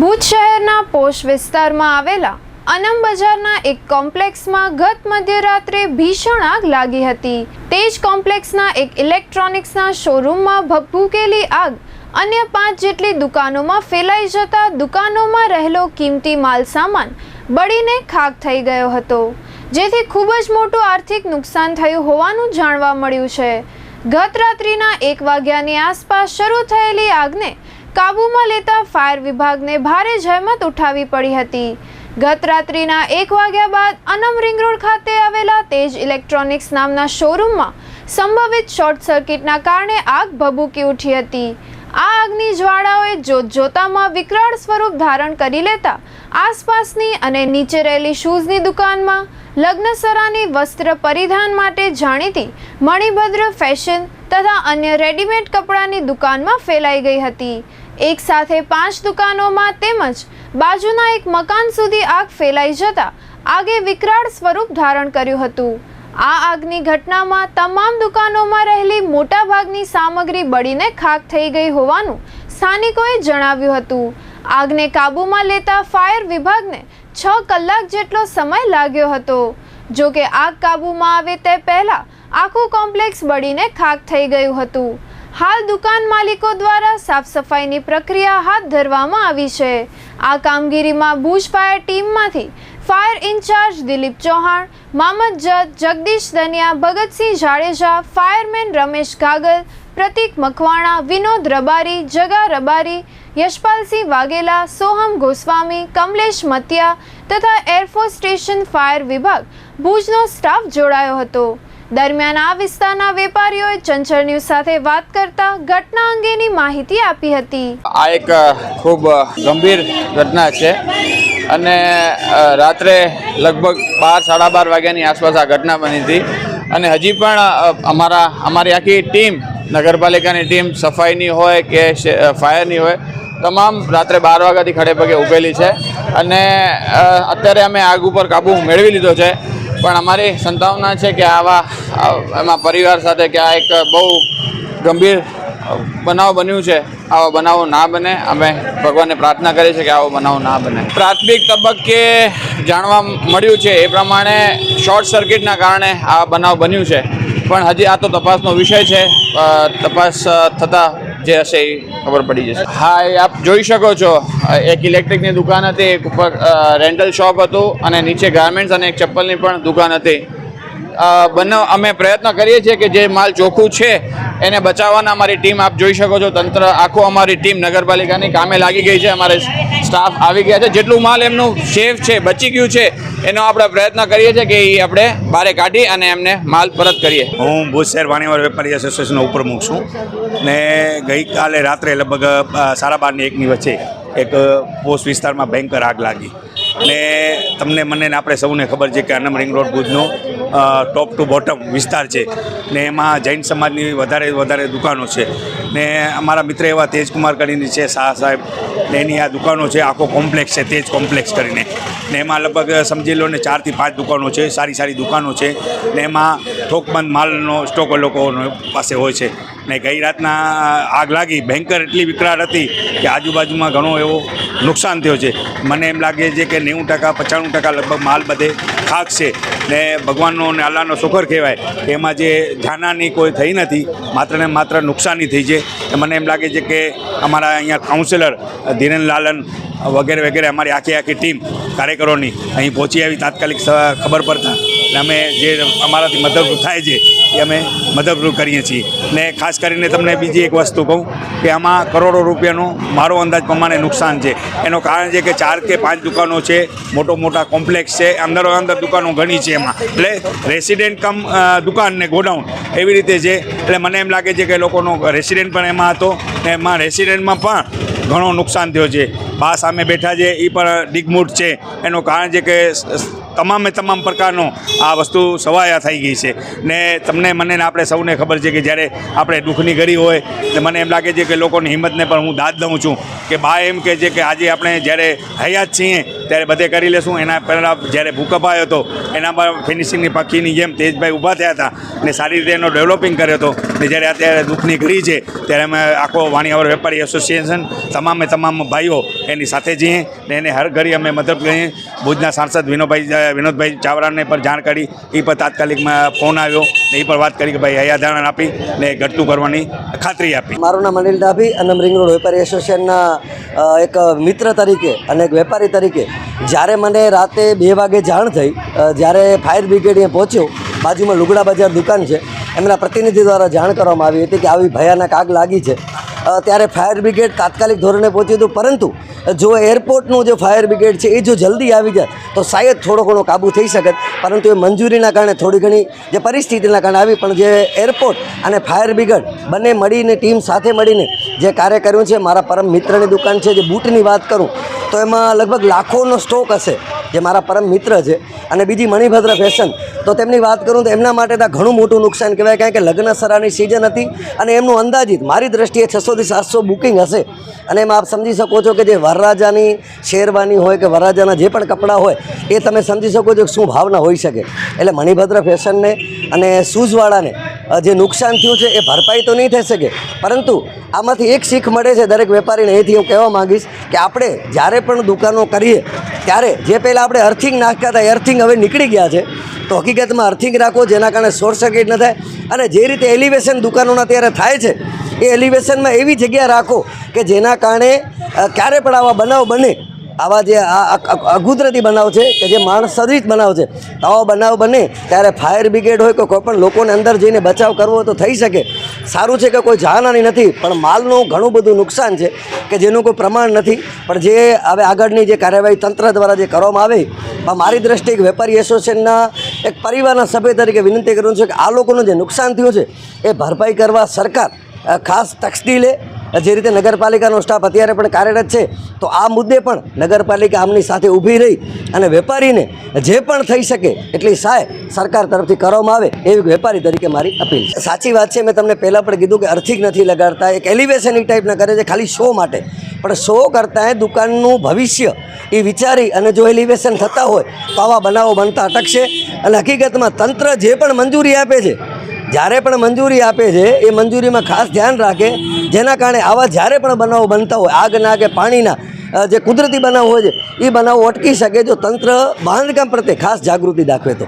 ભુજ શહેરના પોશ વિસ્તારમાં આવેલા અનમ બજારના એક કોમ્પ્લેક્સમાં ગત મધ્યરાત્રે ભીષણ આગ લાગી હતી. તે જ કોમ્પ્લેક્સના એક ઇલેક્ટ્રોનિક્સના શોરૂમમાં ભભૂકેલી આગ અન્ય પાંચ જેટલી દુકાનોમાં ફેલાઈ જતા દુકાનોમાં રહેલો કિંમતી માલ સામાન બળીને ખાક થઈ ગયો હતો, જેથી ખૂબ જ મોટું આર્થિક નુકસાન થયું હોવાનું જાણવા મળ્યું છે. ગત રાત્રિના એક વાગ્યાની આસપાસ શરૂ થયેલી આગને કાબૂમાં લેતા ફાયર વિભાગને ભારે જહેમત ઉઠાવી પડી હતી. ગત રાત્રિના એક વાગ્યા બાદ અનમ રિંગ રોડ ખાતે આવેલા તેજ ઇલેક્ટ્રોનિક્સ નામના શોરૂમમાં સંભવિત શોર્ટ સર્કિટના કારણે આગ ભભૂકી ઉઠી હતી. આ આગની જ્વાળાઓએ જોત જોતામાં વિકરાળ સ્વરૂપ ધારણ કરી લેતા આસપાસની અને નીચે રહેલી શૂઝની દુકાનમાં લગ્નસરાની વસ્ત્ર પરિધાન માટે જાણીતી મણિભદ્ર ફેશન તથા અન્ય રેડીમેડ કપડાની દુકાનમાં ફેલાઈ ગઈ હતી. એક સાથે પાંચ દુકાનોમાં તેમજ બાજુના એક મકાન સુધી આગ ફેલાઈ જતા આગે વિકરાળ સ્વરૂપ ધારણ કર્યું હતું. આ આગની ઘટનામાં તમામ દુકાનોમાં રહેલી મોટાભાગની સામગ્રી બળીને ખાક થઈ ગઈ હોવાનું સ્થાનિકોએ જણાવ્યું હતું. આગને કાબૂમાં લેતા ફાયર વિભાગને છ કલાક જેટલો સમય લાગ્યો હતો. જો કે આગ કાબૂમાં આવે તે પહેલા આખું કોમ્પ્લેક્સ બળીને ખાક થઈ ગયું હતું. હાલ દુકાન માલિકો દ્વારા સાફ સફાઈની પ્રક્રિયા હાથ ધરવામાં આવી છે. આ કામગીરીમાં Bhuj fire ટીમમાંથી fire incharge Dilip Chauhan, Mamad Jat Jagdish Daniya Bhagatsinh Jadeja, fireman Ramesh Gagal Pratik Makwana, Vinod Rabari, Jaga Rabari, Yashpalsinh Vaghela, Soham Goswami, Kamlesh મતિયા તથા એરફોર્સ સ્ટેશન ફાયર વિભાગ ભુજનો સ્ટાફ જોડાયો હતો. દરમિયાન આ વિસ્તારના વેપારીઓએ ચંચળ ન્યૂઝ સાથે વાત કરતા ઘટના અંગેની માહિતી આપી હતી. આ એક ખૂબ ગંભીર ઘટના છે અને રાત્રે લગભગ બાર, સાડા બાર વાગ્યાની આસપાસ આ ઘટના બની હતી અને હજી પણ અમારા, અમારી આખી ટીમ, નગરપાલિકાની ટીમ સફાઈની હોય કે ફાયરની હોય, તમામ રાત્રે બાર વાગ્યાથી ખડે પગે ઊભેલી છે અને અત્યારે અમે આગ ઉપર કાબુ મેળવી લીધો છે પણ અમારી સંતાવના છે કે આવા એમાં પરિવાર સાથે કે આ એક બહુ ગંભીર બનાવ બન્યું છે. આવા બનાવો ના બને. અમે ભગવાનને પ્રાર્થના કરીએ છીએ કે આવો બનાવ ના બને. પ્રાથમિક તબક્કે જાણવા મળ્યું છે એ પ્રમાણે શોર્ટ સર્કિટના કારણે આ બનાવ બન્યું છે. પણ હજી આ તો તપાસનો વિષય છે. તપાસ થતાં જે હશે એ ખબર પડી જશે. હા એ આપ જોઈ શકો છો, એક ઇલેક્ટ્રિકની દુકાન હતી, એક ઉપર રેન્ટલ શોપ હતું અને નીચે ગાર્મેન્ટ્સ અને એક ચપ્પલની પણ દુકાન હતી. બંને અમે પ્રયત્ન કરીએ છીએ કે જે માલ ચોખ્ખું છે, એને બચાવવાના અમારી ટીમ, આપ જોઈ શકો છો, તંત્ર આખું અમારી ટીમ નગરપાલિકાની કામે લાગી ગઈ છે. અમારે સ્ટાફ આવી ગયા છે. જેટલું માલ એમનું સેફ છે, બચી ગયું છે એનો આપણે પ્રયત્ન કરીએ છીએ કે એ આપણે બારે કાઢી અને એમને માલ પરત કરીએ. હું ભુજ શહેર વાણીવાર વેપારી એસોસિએશનનો ઉપપ્રમુખ છું ને ગઈકાલે રાત્રે લગભગ સાડા બારની એકની વચ્ચે એક પોસ્ટ વિસ્તારમાં ભયંકર આગ લાગી. ને તમને મને આપણે સૌને ખબર છે કે અનમ રિંગ રોડ ભુજનો ટોપ ટુ બોટમ વિસ્તાર છે. ને એમાં જૈન સમાજની વધારે વધારે દુકાનો છે. ને અમારા મિત્ર એવા તેજકુમાર કરીને છે, શાહ સાહેબ. ને એની આ દુકાનો છે, આખો કોમ્પ્લેક્સ છે, તેજ કોમ્પ્લેક્સ કરીને. ને એમાં લગભગ સમજી લો ને ચારથી પાંચ દુકાનો છે, સારી સારી દુકાનો છે. ને એમાં થોકબંધ માલનો સ્ટોક એ લોકો પાસે હોય છે. ને ગઈ રાતના આગ લાગી, ભયંકર એટલી વિકરાળ હતી કે આજુબાજુમાં ઘણો એવો નુકસાન થયો છે. મને એમ લાગે છે કે નેવું ટકા, પચાણું ટકા લગભગ માલ બધે ખાક છે. ને ભગવાનનો ને અલ્લાહનો શુકર કહેવાય એમાં જે જાનાની કોઈ થઈ નથી, માત્ર ને માત્ર નુકસાની થઈ છે. મને એમ લાગે છે કે અમારા અહીંયા કાઉન્સિલર ધીરેન લાલન વગેરે વગેરે અમારી આખી આખી ટીમ કાર્યકરોની અહીં પહોંચી આવી તાત્કાલિક ખબર પડતા. અને અમે જે અમારાથી મદદરૂપ થાય છે, એ અમે મદદરૂપ કરીએ છીએ. ને ખાસ કરીને તમને બીજી એક વસ્તુ કહું કે આમાં કરોડો રૂપિયાનું મારો અંદાજ પ્રમાણે નુકસાન છે. એનું કારણ છે કે ચાર કે પાંચ દુકાનો છે, મોટો મોટા કોમ્પ્લેક્સ છે, અંદરો અંદર દુકાનો ઘણી છે એમાં. એટલે રેસિડેન્ટ કમ દુકાન ને ગોડાઉન એવી રીતે છે. એટલે મને એમ લાગે છે કે લોકોનો રેસિડેન્ટ પણ એમાં હતો ને એમાં રેસિડેન્ટમાં પણ ઘણો નુકસાન થયો છે. બા સામે બેઠા છે એ પણ ડિગમૂટ છે. એનું કારણ છે કે તમામે તમામ પ્રકારનો આ વસ્તુ સવાયા થઈ ગઈ છે. ને તમને મને આપણે સૌને ખબર છે કે જ્યારે આપણે દુઃખની ઘડી હોય એટલે મને એમ લાગે છે કે લોકોની હિંમતને પણ હું દાદ દઉં છું કે બા એમ કહે છે કે આજે આપણે જ્યારે હયાત છીએ ત્યારે બધે કરી લેશું. એના પહેલાં જ્યારે ભૂકંપ આવ્યો હતો એનામાં ફિનિશિંગની પક્ષીની જેમ તેજભાઈ ઊભા થયા હતા અને સારી રીતે એનો ડેવલપિંગ કર્યો હતો. ને જ્યારે અત્યારે દુઃખની ઘડી છે, ત્યારે અમે આખો વાણીયાવર વેપારી એસોસિએશન તમામે તમામ ભાઈઓ એની સાથે જઈએ ને એને હર ઘડી અમે મદદ કરીએ. ભુજના સાંસદ વિનોદભાઈ વિનોદભાઈ ચાવડાને પર જાણ કરી. એ પર તાત્કાલિકમાં ફોન આવ્યો ને એ પર વાત કરી કે ભાઈ હૈયાધારણ આપી ને ઘટતું કરવાની ખાતરી આપી. મારું નામ અનિલ ડાભી અને રિંગ રોડ વેપારી એસોસિએશનના એક મિત્ર તરીકે અને એક વેપારી તરીકે જ્યારે મને રાતે બે વાગે જાણ થઈ જ્યારે ફાયર બ્રિગેડ એ પહોંચ્યો, બાજુમાં લુગડા બજાર દુકાન છે. એમના પ્રતિનિધિ દ્વારા જાણ કરવામાં આવી હતી કે આવી ભયાનક આગ લાગી છે. ત્યારે ફાયર બ્રિગેડ તાત્કાલિક ધોરણે પહોંચ્યું હતું. પરંતુ જો એરપોર્ટનું જે ફાયર બ્રિગેડ છે, એ જો જલ્દી આવી જાય, તો શાયદ થોડો ઘણો કાબૂ થઈ શકે. પરંતુ એ મંજૂરીના કારણે થોડી ઘણી જે પરિસ્થિતિના કારણે આવી, પણ જે એરપોર્ટ અને ફાયર બ્રિગેડ બંને મળીને, ટીમ સાથે મળીને જે કાર્ય કર્યું છે, મારા પરમ મિત્રની દુકાન છે, જે બૂટની વાત કરું, તો એમાં લગભગ લાખોનો સ્ટોક હશે, જે મારા પરમ મિત્ર છે. અને બીજી મણિભદ્ર ફેશન, તો તેમની વાત કરું, તો એમના માટે તો ઘણું મોટું નુકસાન કહેવાય, કારણ કે લગ્ન સરાની સિઝન હતી અને એમનું અંદાજિત, મારી દ્રષ્ટિએ છસોથી સાતસો બુકિંગ હશે. અને એમાં આપ સમજી શકો છો કે જે વરરાજાની, શેરવાની હોય કે વરરાજાના જે પણ કપડાં હોય, એ તમે સમજી શકો છો કે શું ભાવના હોઈ શકે. એટલે મણિભદ્ર ફેશનને અને શૂઝવાળાને જે નુકસાન થયું છે એ ભરપાઈ તો નહીં થઈ શકે. પરંતુ આમાંથી એક શીખ મળે છે દરેક વેપારીને, એથી હું કહેવા માંગીશ કે આપણે જ્યારે પણ દુકાનો કરીએ, ત્યારે જે પહેલાં આપણે અર્થિંગ નાખતા હતા અર્થિંગ હવે નીકળી ગયા છે. તો હકીકતમાં અર્થિંગ રાખો જેના કારણે શોર્ટ સર્કિટ ન થાય. અને જે રીતે એલિવેશન દુકાનોના ત્યારે થાય છે એ એલિવેશનમાં એવી જગ્યા રાખો કે જેના કારણે ક્યારે પણ આવા બનાવ બને, આવા જે અકુદરતી બનાવ છે કે જે માણસ સદૃશ બનાવ છે, આવો બનાવ બને ત્યારે ફાયર બ્રિગેડ હોય કે કોઈ પણ લોકોને અંદર જઈને બચાવ કરવો તો થઈ શકે. સારું છે કે કોઈ જાનહાની નથી, પણ માલનું ઘણું બધું નુકસાન છે કે જેનું કોઈ પ્રમાણ નથી. પણ જે હવે આગળની જે કાર્યવાહી તંત્ર દ્વારા જે કરવામાં આવે મારી દ્રષ્ટિએ એક વેપારી એસોસિએશનના એક પરિવારના સભ્ય તરીકે વિનંતી કરું છું કે આ લોકોનું જે નુકસાન થયું છે, એ ભરપાઈ કરવા સરકાર ખાસ તકસદી જે રીતે નગરપાલિકાનો સ્ટાફ અત્યારે પણ કાર્યરત છે, તો આ મુદ્દે પણ નગરપાલિકા આમની સાથે ઊભી રહી અને વેપારીને જે પણ થઈ શકે એટલી સહાય સરકાર તરફથી કરવામાં આવે એવી વેપારી તરીકે મારી અપીલ છે. સાચી વાત છે, મેં તમને પહેલાં પણ કીધું કે અર્થિક નથી લગાડતા, એક એલિવેશન એ ટાઈપના કરે છે, ખાલી શો માટે. પણ શો કરતાં દુકાનનું ભવિષ્ય એ વિચારી અને જો એલિવેશન થતા હોય, તો આવા બનાવો બનતા અટકશે. અને હકીકતમાં તંત્ર જે પણ મંજૂરી આપે છે જ્યારે પણ મંજૂરી આપે છે, એ મંજૂરીમાં ખાસ ધ્યાન રાખે. જેના કારણે આવા જ્યારે પણ બનાવો બનતા હોય આગના કે પાણીના જે કુદરતી બનાવ હોય છે, એ બનાવો અટકી શકે જો તંત્ર બાંધકામ પ્રત્યે ખાસ જાગૃતિ દાખવે તો.